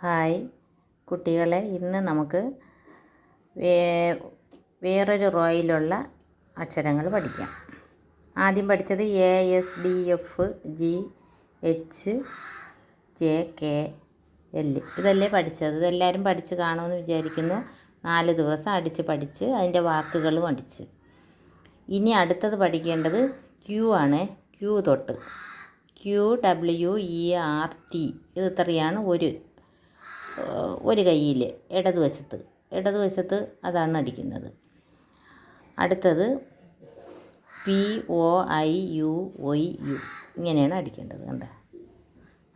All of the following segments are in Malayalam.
ഹായ്. കുട്ടികളെ ഇന്ന് നമുക്ക് വേ വേറൊരു റോയിലുള്ള അക്ഷരങ്ങൾ പഠിക്കാം. ആദ്യം പഠിച്ചത് A S D F G H J K L ഇതല്ലേ പഠിച്ചത്. ഇതെല്ലാവരും പഠിച്ച് കാണുമെന്ന് വിചാരിക്കുന്നു. നാല് ദിവസം അടിച്ച് പഠിച്ച് അതിന്റെ വാക്കുകളും അടിച്ച് ഇനി അടുത്തത് പഠിക്കേണ്ടത് ക്യൂ ആണ്. ക്യൂ തൊട്ട്. Q W E R T ഇത് ഇത്രയാണ് ഒരു. ഒരു കയ്യിൽ ഇടതുവശത്ത് ഇടതുവശത്ത് അതാണ് അടിക്കുന്നത്. അടുത്തത് P O I U Y U. ഇങ്ങനെയാണ് അടിക്കേണ്ടത് കണ്ട.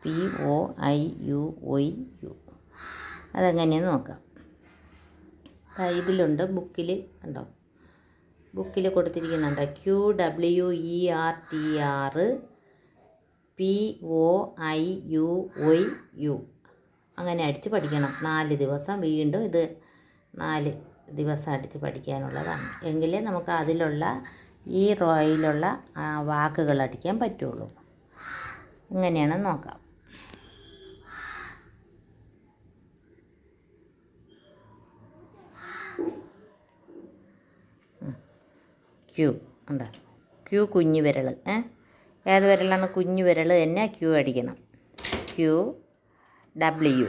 P O I U Y U. അതെങ്ങനെയെന്ന് നോക്കാം. ഇതിലുണ്ട് ബുക്കിൽ കണ്ടോ. ബുക്കിൽ കൊടുത്തിരിക്കുന്നുണ്ട് Q W E R T R P O I U Y U. അങ്ങനെ അടിച്ച് പഠിക്കണം. നാല് ദിവസം വീണ്ടും ഇത് നാല് ദിവസം അടിച്ച് പഠിക്കാനുള്ളതാണ്. എങ്കിലേ നമുക്ക് അതിലുള്ള ഈ റോയിലുള്ള വാക്കുകൾ അടിക്കാൻ പറ്റുള്ളൂ. ഇങ്ങനെയാണ് നോക്കാം. ക്യൂ എന്താ? ക്യൂ കുഞ്ഞു വിരൽ ഏ? ഏത് വിരലാണ് കുഞ്ഞു വിരൽ തന്നെ ക്യൂ അടിക്കണം. ക്യൂ ഡബ്ല്യു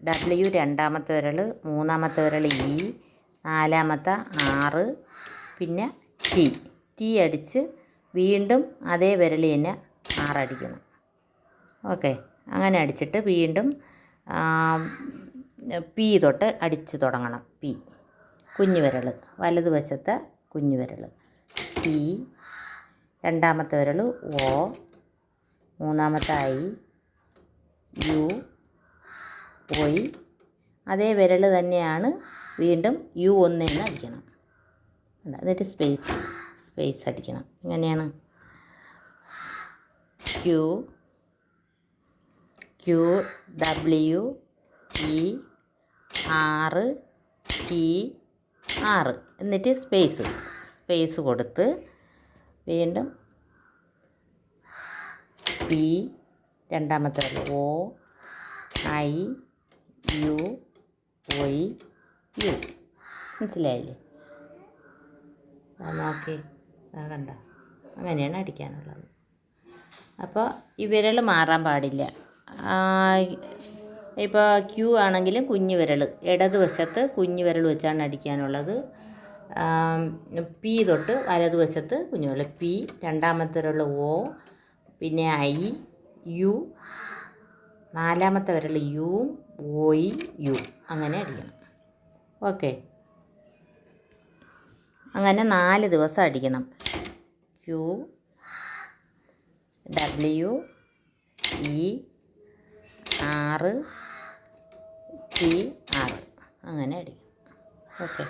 ഡബ്ല്യു രണ്ടാമത്തെ വിരൽ മൂന്നാമത്തെ വിരൽ ഇ നാലാമത്തെ ആറ് പിന്നെ ടി ടി അടിച്ച് വീണ്ടും അതേ വിരൽ തന്നെ ആറടിക്കണം ഓക്കെ. അങ്ങനെ അടിച്ചിട്ട് വീണ്ടും പി തൊട്ട് അടിച്ച് തുടങ്ങണം. പി കുഞ്ഞു വിരൽ വലതുവശത്തെ കുഞ്ഞു വിരൽ പി രണ്ടാമത്തെ വിരൽ ഓ മൂന്നാമത്തെ ഐ യു ഒയ് അതേ വിരൽ തന്നെയാണ് വീണ്ടും യു ഒന്നേന്ന് അടിക്കണം. എന്നിട്ട് സ്പേസ് സ്പേസ് അടിക്കണം. എങ്ങനെയാണ്? Q Q W E R T R എന്നിട്ട് സ്പേസ് സ്പേസ് കൊടുത്ത് വീണ്ടും പി രണ്ടാമത്തെ O I U Y U. മനസ്സിലായില്ലേ? നോക്കി. കണ്ട? അങ്ങനെയാണ് അടിക്കാനുള്ളത്. അപ്പോൾ ഈ വിരൽ മാറാൻ പാടില്ല. ഇപ്പോൾ ക്യൂ ആണെങ്കിലും കുഞ്ഞു വിരൽ ഇടതുവശത്ത് കുഞ്ഞു വിരൽ വെച്ചാണ് അടിക്കാനുള്ളത്. പി തൊട്ട് വലതുവശത്ത് കുഞ്ഞു വിരൽ പി രണ്ടാമത്തെ വിരൽ ഒ പിന്നെ ഐ യു നാലാമത്തെ വിരൽ യു ഒയ് യു. അങ്ങനെ അടിക്കണം. ഓക്കെ. അങ്ങനെ നാല് ദിവസം അടിക്കണം. Q W E R T R. അങ്ങനെ അടിക്കും okay.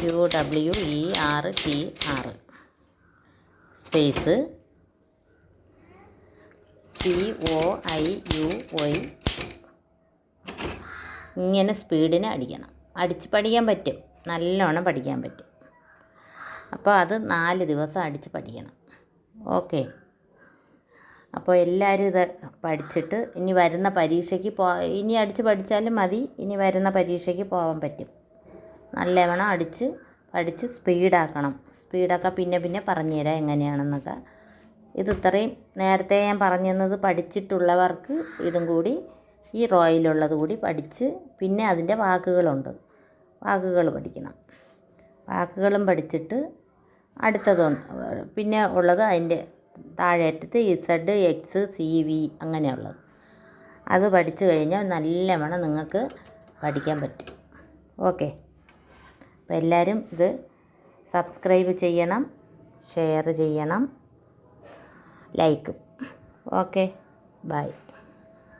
Q W E R T R. Space P O I U Y ഇങ്ങനെ സ്പീഡിന് അടിക്കണം. അടിച്ച് പഠിക്കാൻ പറ്റും. നല്ലോണം പഠിക്കാൻ പറ്റും. അപ്പോൾ അത് നാല് ദിവസം അടിച്ച് പഠിക്കണം. ഓക്കെ. അപ്പോൾ എല്ലാവരും ഇത് പഠിച്ചിട്ട് ഇനി വരുന്ന പരീക്ഷയ്ക്ക് പോ ഇനി അടിച്ച് പഠിച്ചാലും മതി. ഇനി വരുന്ന പരീക്ഷയ്ക്ക് പോകാൻ പറ്റും. നല്ലവണ്ണം അടിച്ച് പഠിച്ച് സ്പീഡാക്കണം സ്പീഡൊക്കെ പിന്നെ പിന്നെ പറഞ്ഞുതരാം എങ്ങനെയാണെന്നൊക്കെ. ഇത് ഇത്രയും നേരത്തെ ഞാൻ പറഞ്ഞത് പഠിച്ചിട്ടുള്ളവർക്ക് ഇതും കൂടി ഈ റോയിലുള്ളത് കൂടി പഠിച്ച് പിന്നെ അതിന്റെ വാക്കുകളുണ്ട്. വാക്കുകൾ പഠിക്കണം. വാക്കുകളും പഠിച്ചിട്ട് അടുത്തത് പിന്നെ ഉള്ളത് അതിന്റെ താഴേറ്റത്ത് ഇസഡ് എക്സ് സി വി അങ്ങനെയുള്ളത്. അത് പഠിച്ചു കഴിഞ്ഞാൽ നല്ലവണ്ണം നിങ്ങൾക്ക് പഠിക്കാൻ പറ്റും. ഓക്കെ. അപ്പോൾ എല്ലാവരും ഇത് സബ്സ്ക്രൈബ് ചെയ്യണം ഷെയർ ചെയ്യണം. ലൈക്കും. ഓക്കെ. ബൈ.